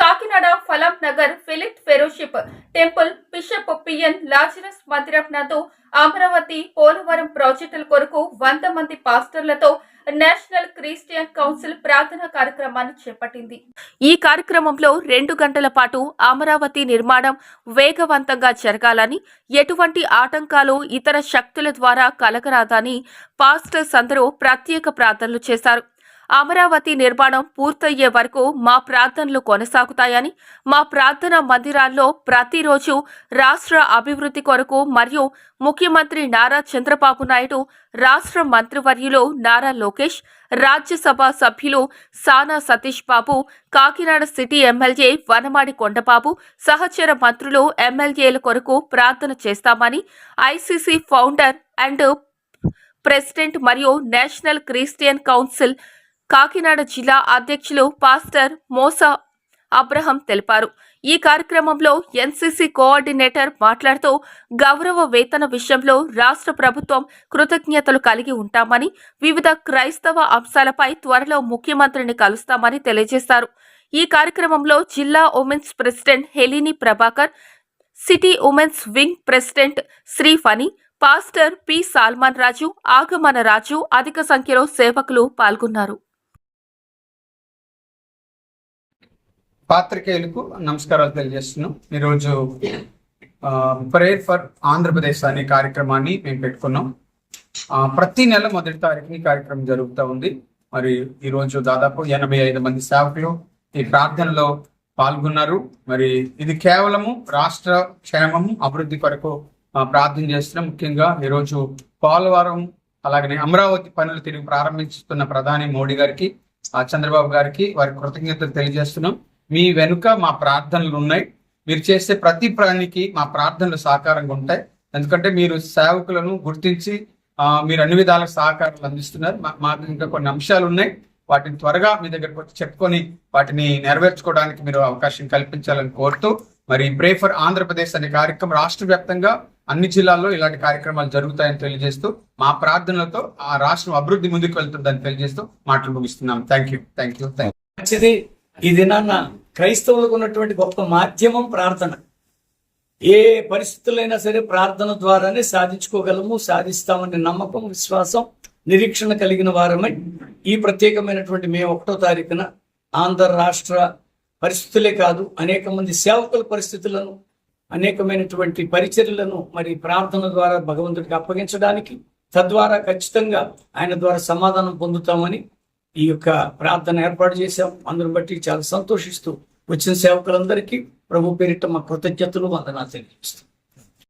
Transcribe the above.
Kakinada Phalam Nagar Philip fellowship temple bishop PN Lazarus మందిరం నందు అమరావతి పోలవరం ప్రాజెక్టుల కొరకు వంద మంది పాస్టర్లతో నేషనల్ క్రిస్టియన్ కౌన్సిల్ ప్రార్థనా కార్యక్రమాన్ని చేపట్టింది. ఈ కార్యక్రమంలో రెండు గంటల పాటు అమరావతి నిర్మాణం వేగవంతంగా జరగాలని ఎటువంటి ఆటంకాలు ఇతర శక్తుల ద్వారా కలగరాదని పాస్టర్స్ అందరూ ప్రత్యేక ప్రార్థనలు చేశారు. అమరావతి నిర్మాణం పూర్తయ్యే వరకు మా ప్రార్థనలు కొనసాగుతాయని మా ప్రార్థన మందిరాల్లో ప్రతిరోజు రాష్ట్ర అభివృద్ధి కొరకు మరియు ముఖ్యమంత్రి నారా చంద్రబాబు నాయుడు రాష్ట్ర మంత్రివర్యులు నారా లోకేష్ రాజ్యసభ సభ్యులు సానా సతీష్ బాబు కాకినాడ సిటీ ఎమ్మెల్యే వనమాడి కొండబాబు సహచర మంత్రులు ఎమ్మెల్యేల కొరకు ప్రార్థన చేస్తామని ఐసీసీ ఫౌండర్ అండ్ ప్రెసిడెంట్ మరియు నేషనల్ క్రిస్టియన్ కౌన్సిల్ కాకినాడ జిల్లా అధ్యక్షులు పాస్టర్ మోసా అబ్రహం తెలిపారు. ఈ కార్యక్రమంలో ఎన్సీసీ కోఆర్డినేటర్ మాట్లాడుతూ గౌరవ వేతన విషయంలో రాష్ట్ర ప్రభుత్వం కృతజ్ఞతలు కలిగి ఉంటామని వివిధ క్రైస్తవ అంశాలపై త్వరలో ముఖ్యమంత్రిని కలుస్తామని తెలియజేశారు. ఈ కార్యక్రమంలో జిల్లా women's president Helini Prabhakar city women's wing president Shri Phani pastor P Salman Raju Agamana Raju అధిక సంఖ్యలో సేవకులు పాల్గొన్నారు. పాత్రికేయులకు నమస్కారాలు తెలియజేస్తున్నాం. ఈరోజు ప్రేయర్ ఫర్ ఆంధ్రప్రదేశ్ అనే కార్యక్రమాన్ని మేము పెట్టుకున్నాం. ఆ, ప్రతి నెల మొదటి తారీఖున ఈ కార్యక్రమం జరుగుతూ ఉంది. మరి ఈరోజు దాదాపు ఎనభై ఐదు మంది సేవకులు ఈ ప్రార్థనలో పాల్గొన్నారు. మరి ఇది కేవలము రాష్ట్ర క్షేమము అభివృద్ధి కొరకు ప్రార్థన చేస్తున్నాం ముఖ్యంగా ఈరోజు పోలవరం అలాగనే అమరావతి పనులు తిరిగి ప్రారంభిస్తున్న ప్రధాని మోడీ గారికి ఆ, చంద్రబాబు గారికి వారి కృతజ్ఞతలు తెలియజేస్తున్నాం. మీ వెనుక మా ప్రార్థనలు ఉన్నాయి. మీరు చేసే ప్రతి ప్రాణికి మా ప్రార్థనలు సహకారంగా ఉంటాయి. ఎందుకంటే మీరు సేవకులను గుర్తించి మీరు అన్ని విధాల సహకారాలు అందిస్తున్నారు. మా- మాకు ఇంకా కొన్ని అంశాలు ఉన్నాయి. వాటిని త్వరగా మీ దగ్గరకు వచ్చి చెప్పుకొని వాటిని నెరవేర్చుకోవడానికి మీరు అవకాశం కల్పించాలని కోరుతూ మరి బ్రేఫర్ ఆంధ్రప్రదేశ్ అనే కార్యక్రమం రాష్ట్ర వ్యాప్తంగా అన్ని జిల్లాల్లో ఇలాంటి కార్యక్రమాలు జరుగుతాయని తెలియజేస్తూ మా ప్రార్థనలతో ఆ రాష్ట్రం అభివృద్ధి ముందుకు వెళ్తుందని తెలియజేస్తూ మాటలు ముగిస్తున్నాం thank you thank you thank మంచిది. ఈ దినాన్న క్రైస్తవులకు ఉన్నటువంటి గొప్ప మాధ్యమం ప్రార్థన. ఏ పరిస్థితులైనా సరే ప్రార్థన ద్వారానే సాధించుకోగలము సాధిస్తామనే నమ్మకం విశ్వాసం నిరీక్షణ కలిగిన వారమై ఈ ప్రత్యేకమైనటువంటి మే ఒకటో తారీఖున ఆంధ్ర రాష్ట్ర పరిస్థితులే కాదు అనేక మంది సేవకుల పరిస్థితులను అనేకమైనటువంటి పరిచర్యలను మరి ప్రార్థన ద్వారా భగవంతుడికి అప్పగించడానికి తద్వారా ఖచ్చితంగా ఆయన ద్వారా సమాధానం పొందుతామని ఈ యొక్క ప్రార్థన ఏర్పాటు చేశాం. అందుని బట్టి చాలా సంతోషిస్తూ వచ్చిన సేవకులందరికీ ప్రభు పేరిట మా కృతజ్ఞతలు వందనాలు తెలియజేస్తాం